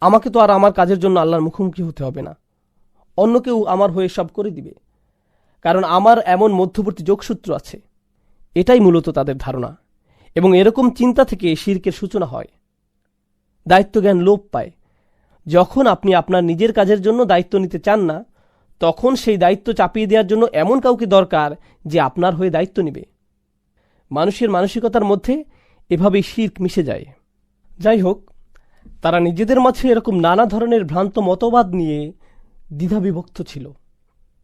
আমাকে তো আর আমার কাজের জন্য আল্লাহর মুখোমুখি হতে হবে না। অন্য কেউ আমার হয়ে সব করে দিবে। কারণ আমার এমন মধ্যবর্তী যোগসূত্র আছে। এটাই মূলত তাদের ধারণা। এবং এরকম চিন্তা থেকে শির্কের সূচনা হয়। দায়িত্বজ্ঞান লোপ পায়। যখন আপনি আপনার নিজের কাজের জন্য দায়িত্ব নিতে চান না, তখন সেই দায়িত্ব চাপিয়ে দেওয়ার জন্য এমন কাউকে দরকার যে আপনার হয়ে দায়িত্ব নেবে। মানুষের মানসিকতার মধ্যে এভাবেই শির্ক মিশে যায়। যাই হোক তারা নিজেদের মাঝে এরকম নানা ধরনের ভ্রান্ত মতবাদ নিয়ে দ্বিধাবিভক্ত ছিল।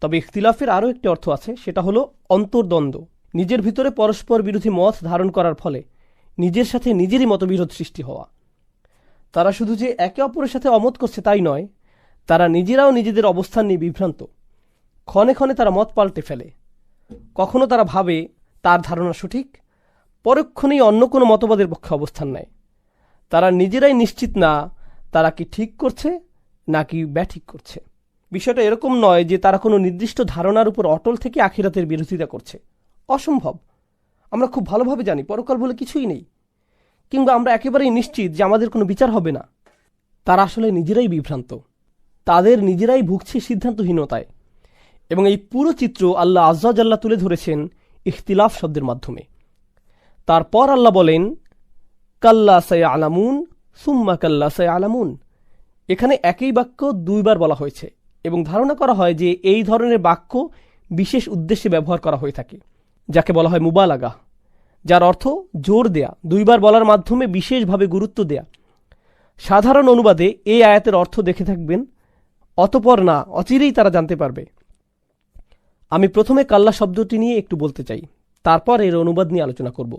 তবে ইখতিলাফের আরও একটি অর্থ আছে, সেটা হলো অন্তর্দ্বন্দ্ব। নিজের ভিতরে পরস্পর বিরোধী মত ধারণ করার ফলে নিজের সাথে নিজেরই মতবিরোধ সৃষ্টি হওয়া। তারা শুধু যে একে অপরের সাথে অমত করছে তাই নয়, তারা নিজেরাও নিজেদের অবস্থান নিয়ে বিভ্রান্ত। ক্ষণে ক্ষণে তারা মত পাল্টে ফেলে। কখনো তারা ভাবে, তার ধারণা সঠিক পরক্ষণেই অন্য কোনো মতবাদের পক্ষে অবস্থান নেয়। তারা নিজেরাই নিশ্চিত না তারা কি ঠিক করছে নাকি ব্যাঠিক করছে। বিষয়টা এরকম নয় যে তারা কোনো নির্দিষ্ট ধারণার উপর অটল থেকে আখিরাতের বিরোধিতা করছে। অসম্ভব। আমরা খুব ভালোভাবে জানি, পরকাল বলে কিছুই নেই। কিংবা আমরা একেবারেই নিশ্চিত যে আমাদের কোনো বিচার হবে না। তারা আসলে নিজেরাই বিভ্রান্ত। তাদের নিজেরাই ভুগছে সিদ্ধান্তহীনতায়। এবং এই পুরো চিত্র আল্লাহ আজ্লাহ তুলে ধরেছেন ইখতিলাফ শব্দের মাধ্যমে। তারপর আল্লাহ বলেন কাল্লা সাই আলামুন সুম্মা কাল্লা সাই আলামুন এখানে একই বাক্য দুইবার বলা হয়েছে এবং ধারণা করা হয় যে এই ধরনের বাক্য বিশেষ উদ্দেশ্যে ব্যবহার করা হয়ে থাকে, যাকে বলা হয় মুবালাগা, যার অর্থ জোর দেয়া, দুইবার বলার মাধ্যমে বিশেষভাবে গুরুত্ব দেয়া। সাধারণ অনুবাদে এই আয়াতের অর্থ দেখে থাকবেন, অতপর না, অচিরেই তারা জানতে পারবে। আমি প্রথমে কাল্লা শব্দটি নিয়ে একটু বলতে চাই, তারপর এর অনুবাদ নিয়ে আলোচনা করব।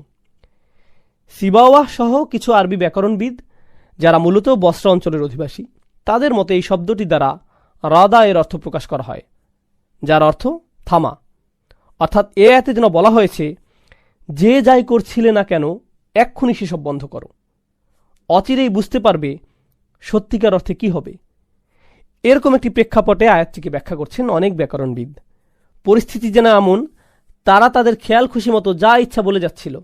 সিবাওয়াহ সহ কিছু আরবি ব্যাকরণবিদ, যারা মূলত বস্ত্র অঞ্চলের অধিবাসী, তাদের মতে এই শব্দটি দ্বারা রাদা এর অর্থ প্রকাশ করা হয়, যার অর্থ থামা। অর্থাৎ এ এতে যেন বলা হয়েছে, যে যাই করছিলে না কেন, এক্ষুনি সেসব বন্ধ করো। অচিরেই বুঝতে পারবে সত্যিকার অর্থে কি হবে। এরকম একটি প্রেক্ষাপটে আয়াতটিকে ব্যাখ্যা করছেন অনেক ব্যাকরণবিদ। পরিস্থিতি যেন এমন, তারা তাদের খেয়াল খুশি মতো যা ইচ্ছা বলে যাচ্ছিল।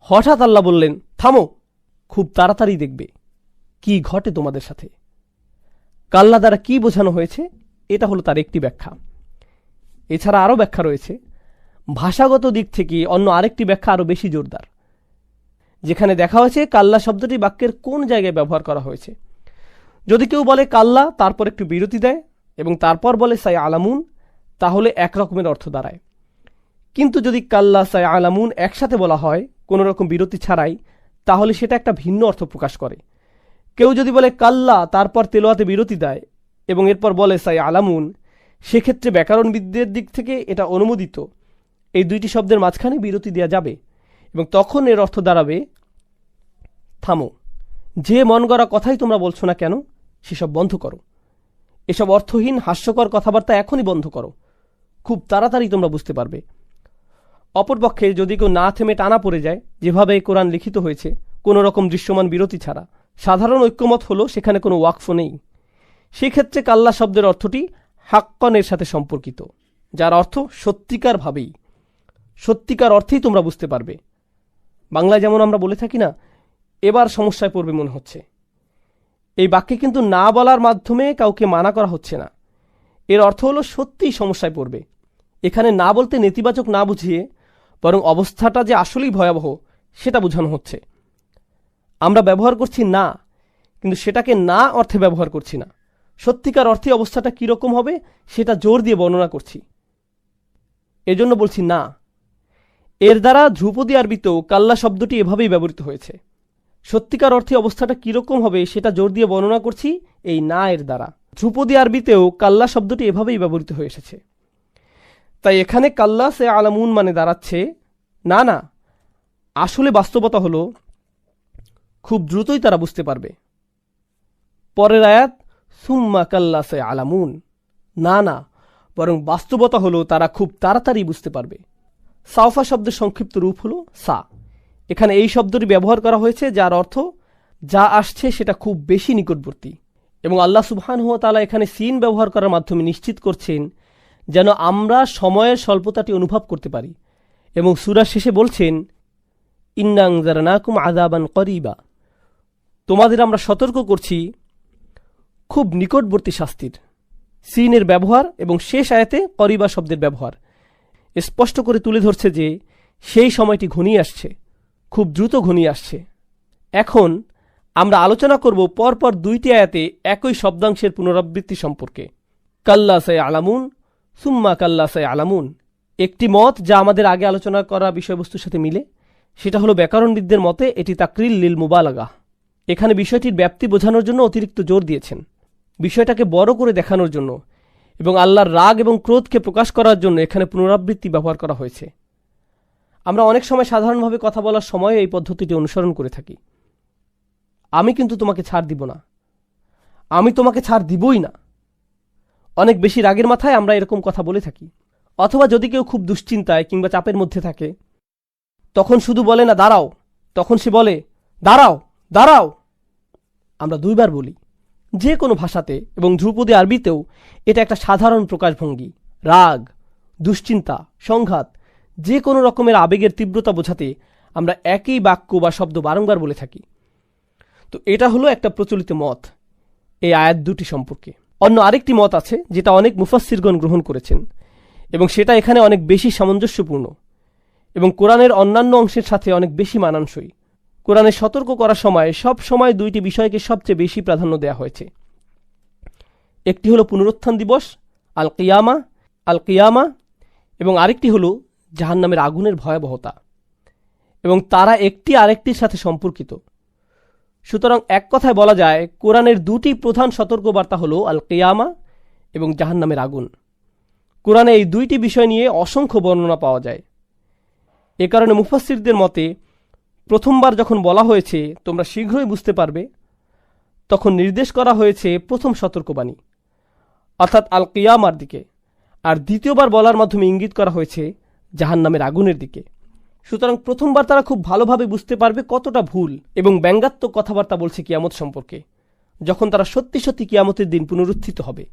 হঠাৎ আল্লাহ বললেন, থামো, খুব তাড়াতাড়ি দেখবে। কি ঘটে তোমাদের সাথে? কাল্লা দ্বারা কি বোঝানো হয়েছে, এটা হলো তার একটি ব্যাখ্যা। এছাড়া আরও ব্যাখ্যা রয়েছে, ভাষাগত দিক থেকে অন্য আরেকটি ব্যাখ্যা আরও বেশি জোরদার। যেখানে দেখা হয়েছে কাল্লা শব্দটি বাক্যের কোন জায়গায় ব্যবহার করা হয়েছে। যদি কেউ বলে কাল্লা, তারপর একটু বিরতি দেয় এবং তারপর বলে সাই আলামুন তাহলে এক রকমের অর্থ দাঁড়ায়। কিন্তু যদি কাল্লা সাই আলামুন একসাথে বলা হয় কোনো রকম বিরতি ছাড়াই, তাহলে সেটা একটা ভিন্ন অর্থ প্রকাশ করে। কেউ যদি বলে, কাল্লা তারপর তেলোয়াতে বিরতি দেয় এবং এরপর বলে, সাই আলামুন সেক্ষেত্রে ব্যাকরণবিদদের দিক থেকে এটা অনুমোদিত। এই দুইটি শব্দের মাঝখানে বিরতি দেওয়া যাবে এবং তখন এর অর্থ দাঁড়াবে, থামো, যে মন গড়া কথাই তোমরা বলছো না কেন, সেসব বন্ধ করো। এসব অর্থহীন, হাস্যকর কথাবার্তা এখনই বন্ধ করো। খুব তাড়াতাড়ি তোমরা বুঝতে পারবে। অপরপক্ষে যদি কেউ না থেমে টানা পড়ে যায় যেভাবে কোরআন লিখিত হয়েছে, কোনো রকম দৃশ্যমান বিরতি ছাড়া। সাধারণ ঐক্যমত হলো সেখানে কোনো ওয়াকফ নেই। সেক্ষেত্রে কাল্লা শব্দের অর্থটি হাক্কনের সাথে সম্পর্কিত, যার অর্থ সত্যিকারভাবেই সত্যিকার অর্থেই তোমরা বুঝতে পারবে। বাংলায় যেমন আমরা বলে থাকি না, এবার সমস্যায় পড়বে মনে হচ্ছে। এই বাক্যে কিন্তু না বলার মাধ্যমে কাউকে মানা করা হচ্ছে না। এর অর্থ হলো সত্যিই সমস্যায় পড়বে। এখানে না বলতে নেতিবাচক না বুঝিয়ে বরং অবস্থাটা যে আসলেই ভয়াবহ, সেটা বোঝানো হচ্ছে। আমরা ব্যবহার করছি না, কিন্তু সেটাকে না অর্থে ব্যবহার করছি না। সত্যিকার অর্থে অবস্থাটা কীরকম হবে, সেটা জোর দিয়ে বর্ণনা করছি। এজন্য বলছি না। এর দ্বারা ধ্রুপদী আরবিতেও কাল্লা শব্দটি এভাবেই ব্যবহৃত হয়েছে। সত্যিকার অর্থে অবস্থাটা কীরকম হবে, সেটা জোর দিয়ে বর্ণনা করছি এই না এর দ্বারা। ধ্রুপদী আরবিতেও কাল্লা শব্দটি এভাবেই ব্যবহৃত হয়ে এসেছে। তাই এখানে কাল্লা সে আলামুন মানে দাঁড়াচ্ছে, না না, আসলে বাস্তবতা হলো, খুব দ্রুতই তারা বুঝতে পারবে। পরের আয়াত, সুম্মা কাল্লা সে আলামুন, না না, বরং বাস্তবতা হলো তারা খুব তাড়াতাড়ি বুঝতে পারবে। সাউফা শব্দের সংক্ষিপ্ত রূপ হলো সা। এখানে এই শব্দটি ব্যবহার করা হয়েছে, যার অর্থ, যা আসছে সেটা খুব বেশি নিকটবর্তী। এবং আল্লাহ সুবহান হুয়া তালা এখানে সিন ব্যবহার করার মাধ্যমে নিশ্চিত করছেন যেন আমরা সময়ের স্বল্পতাটি অনুভব করতে পারি। এবং সুরা শেষে বলছেন, ইন্নাং জারানাকুম আজাবান করিবা। তোমাদের আমরা সতর্ক করছি খুব নিকটবর্তী শাস্তির। সিনের ব্যবহার এবং শেষ আয়াতে করিবা শব্দের ব্যবহার। স্পষ্ট করে তুলে ধরছে যে, সেই সময়টি ঘনিয়ে আসছে, খুব দ্রুত ঘনিয়ে আসছে। এখন আমরা আলোচনা করব পরপর দুইটি আয়াতে একই শব্দাংশের পুনরাবৃত্তি সম্পর্কে। কাল্লা সাই আলামুন সুম্মা কাল্লা সাই আলামুন একটি মত যা আমাদের আগে আলোচনা করা বিষয়বস্তুর সাথে মিলে, সেটা হলো ব্যাকরণবিদদের মতে এটি তাকরিল লিল মুবালাগা এখানে বিষয়টির ব্যাপ্তি বোঝানোর জন্য অতিরিক্ত জোর দিয়েছেন। বিষয়টাকে বড় করে দেখানোর জন্য এবং আল্লাহর রাগ এবং ক্রোধকে প্রকাশ করার জন্য এখানে পুনরাবৃত্তি ব্যবহার করা হয়েছে। আমরা অনেক সময় সাধারণভাবে কথা বলার সময় এই পদ্ধতিটি অনুসরণ করে থাকি। আমি কিন্তু তোমাকে ছাড় দিব না। আমি তোমাকে ছাড় দিবই না। অনেক বেশি রাগের মাথায় আমরা এরকম কথা বলে থাকি। অথবা যদি কেউ খুব দুশ্চিন্তায় কিংবা চাপের মধ্যে থাকে, তখন শুধু বলে, না, দাঁড়াও। তখন সে বলে, দাঁড়াও দাঁড়াও। আমরা দুইবার বলি। যে কোনো ভাষাতে এবং ধ্রুপদী আরবিতেও এটা একটা সাধারণ প্রকাশভঙ্গি। রাগ, দুশ্চিন্তা, সংঘাত, যে কোনো রকমের আবেগের তীব্রতা বোঝাতে আমরা একই বাক্য বা শব্দ বারংবার বলে থাকি। তো এটা হলো একটা প্রচলিত মত, এই আয়াত দুটি সম্পর্কে। অন্য আরেকটি মত আছে, যেটা অনেক মুফাসসিরগণ গ্রহণ করেছেন, এবং সেটা এখানে অনেক বেশি সামঞ্জস্যপূর্ণ, এবং কোরআনের অন্যান্য অংশের সাথে অনেক বেশি মানানসই। কোরআনে সতর্ক করার সময় সব সময় দুইটি বিষয়কে সবচেয়ে বেশি প্রাধান্য দেওয়া হয়েছে। একটি হলো পুনরুত্থান দিবস আল কিয়ামা আল কিয়ামা এবং আরেকটি হলো জাহান্নামের আগুনের ভয়াবহতা, এবং তারা একটি আরেকটির সাথে সম্পর্কিত। সুতরাং এক কথায় বলা যায়, কোরআনের দুটি প্রধান সতর্কবার্তা হল আল কিয়ামা এবং জাহান্নামের আগুন। কোরআনে এই দুইটি বিষয় নিয়ে অসংখ্য বর্ণনা পাওয়া যায়। এ কারণে মুফাসসিরদের মতে, প্রথমবার যখন বলা হয়েছে, তোমরা শীঘ্রই বুঝতে পারবে, তখন নির্দেশ করা হয়েছে প্রথম সতর্কবাণী, অর্থাৎ আল কিয়ামার দিকে। আর দ্বিতীয়বার বলার মাধ্যমে ইঙ্গিত করা হয়েছে জাহান্নামের আগুনের দিকে। সুতরাং প্রথমবার তারা খুব ভালোভাবে বুঝতে পারবে কতটা ভুল এবং ব্যঙ্গাত্মক কথাবার্তা বলছে কিয়ামত সম্পর্কে, যখন তারা সত্যি সত্যি কিয়ামতের দিন পুনরুত্থিত হবে।